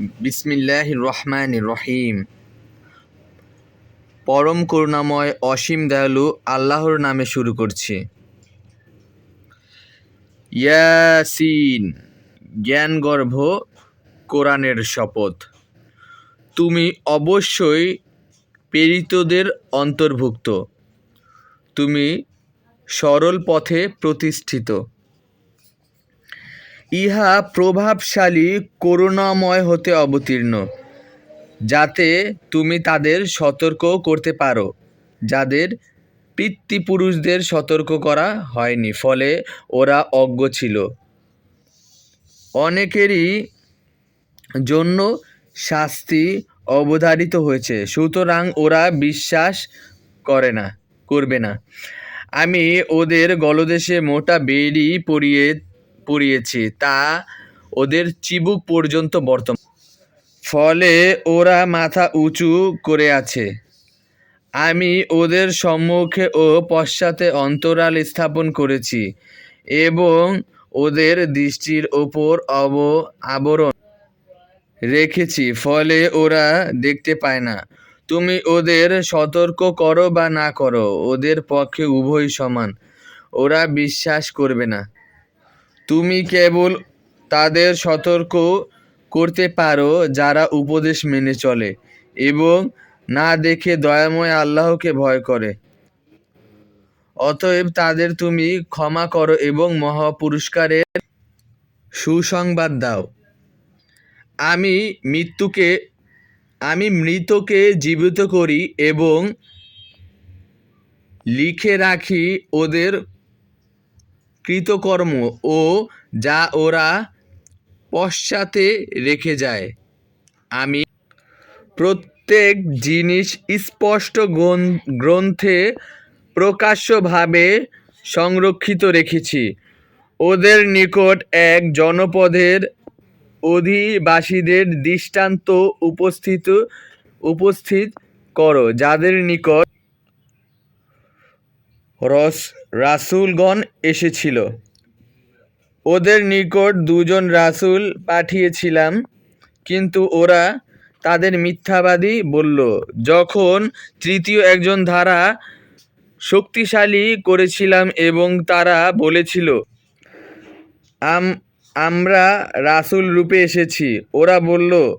বিসমিল্লাহ রহমান রহিম। পরম করুণাময়, অসীম দয়ালু আল্লাহর নামে শুরু করছি। ইয়াসিন, জ্ঞানগর্ভ, কোরআনের শপথ। তুমি অবশ্যই প্রেরিতদের অন্তর্ভুক্ত। তুমি সরল পথে প্রতিষ্ঠিত। ইহা প্রভাবশালী, করুণাময় হতে অবতীর্ণ, যাতে তুমি তাদের সতর্ক করতে পারো, যাদের পিতৃপুরুষদের সতর্ক করা হয়নি, ফলে ওরা অজ্ঞ ছিল। অনেকেরই জন্য শাস্তি অবধারিত হয়েছে, সুতরাং ওরা বিশ্বাস করে না, করবে না। আমি ওদের গলদেশে মোটা বেড়ি পরিয়ে পরিয়েছি তা ওদের চিবুক পর্যন্ত বর্তমান। ফলে ওরা মাথা উঁচু করে আছে। আমি ওদের সম্মুখে ও পশ্চাতে অন্তরাল স্থাপন করেছি এবং ওদের দৃষ্টির ওপর অব আবরণ রেখেছি, ফলে ওরা দেখতে পায় না। তুমি ওদের সতর্ক করো বা না করো, ওদের পক্ষে উভয় সমান। ওরা বিশ্বাস করবে না। তুমি কেবল তাদের সতর্ক করতে পারো যারা উপদেশ মেনে চলে এবং না দেখে দয়াময় আল্লাহকে ভয় করে। অতএব তাদের তুমি ক্ষমা করো এবং মহাপুরস্কারের সুসংবাদ দাও। আমি মৃত্যুকে, আমি মৃতকে জীবিত করি এবং লিখে রাখি ওদের কৃতকর্ম ও যা ওরা পশ্চাতে রেখে যায়। আমি প্রত্যেক জিনিস স্পষ্ট গ্রন- গ্রন্থে প্রকাশ্যভাবে সংরক্ষিত রেখেছি। ওদের নিকট এক জনপদের অধিবাসীদের দৃষ্টান্ত উপস্থিত উপস্থিত করো, যাদের নিকট রস রাসূলগণ এসেছিল। ওদের নিকট দুজন রাসূল পাঠিয়েছিলাম, কিন্তু ওরা তাদের মিথ্যাবাদী বলল, যখন তৃতীয় একজন ধারা শক্তিশালী করেছিলাম এবং তারা বলেছিল, আম, আমরা রাসূল রূপে এসেছি। ওরা বলল,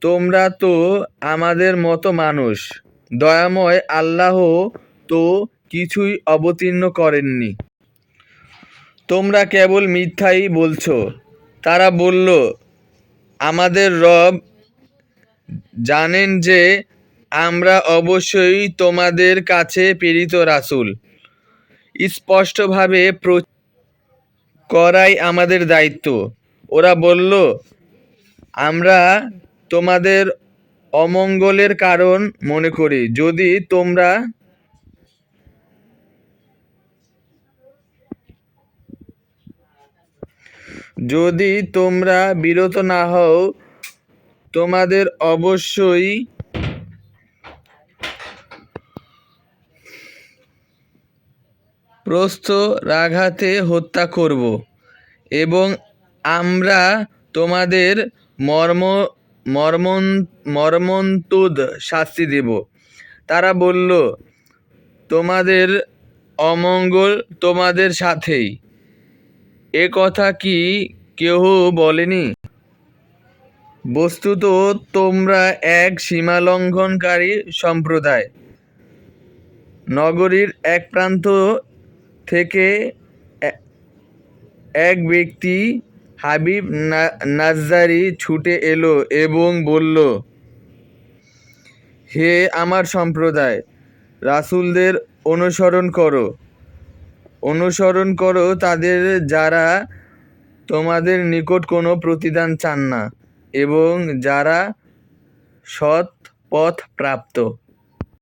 তোমরা তো আমাদের মতো মানুষ। দয়াময় আল্লাহ তো কিছুই অবতীর্ণ করেননি। তোমরা কেবল মিথ্যাই বলছ। তারা বলল, আমাদের রব জানেন যে আমরা অবশ্যই তোমাদের কাছে প্রেরিত রাসূল। স্পষ্টভাবে করাই আমাদের দায়িত্ব। ওরা বলল, আমরা তোমাদের অমঙ্গলের কারণ মনে করি। যদি তোমরা যদি তোমরা বিরত না হও, তোমাদের অবশ্যই প্রস্থ রাঘাতে হত্যা করব এবং আমরা তোমাদের মর্ম, মর্মন, মর্মন্তুদ শাস্তি দেব। তারা বলল, তোমাদের অমঙ্গল তোমাদের সাথেই। এ কথা কি কেহ বলেনি? বস্তুত তোমরা এক সীমালঙ্ঘনকারী সম্প্রদায়। নগরীর এক প্রান্ত থেকে এক ব্যক্তি হাবিব না- নাজ্জারি ছুটে এলো এবং বলল, হে আমার সম্প্রদায়, রাসূলদের অনুসরণ করো। অনুসরণ করো তাদের যারা তোমাদের নিকট কোনো প্রতিদান চান না, এবং যারা সৎ পথ প্রাপ্ত।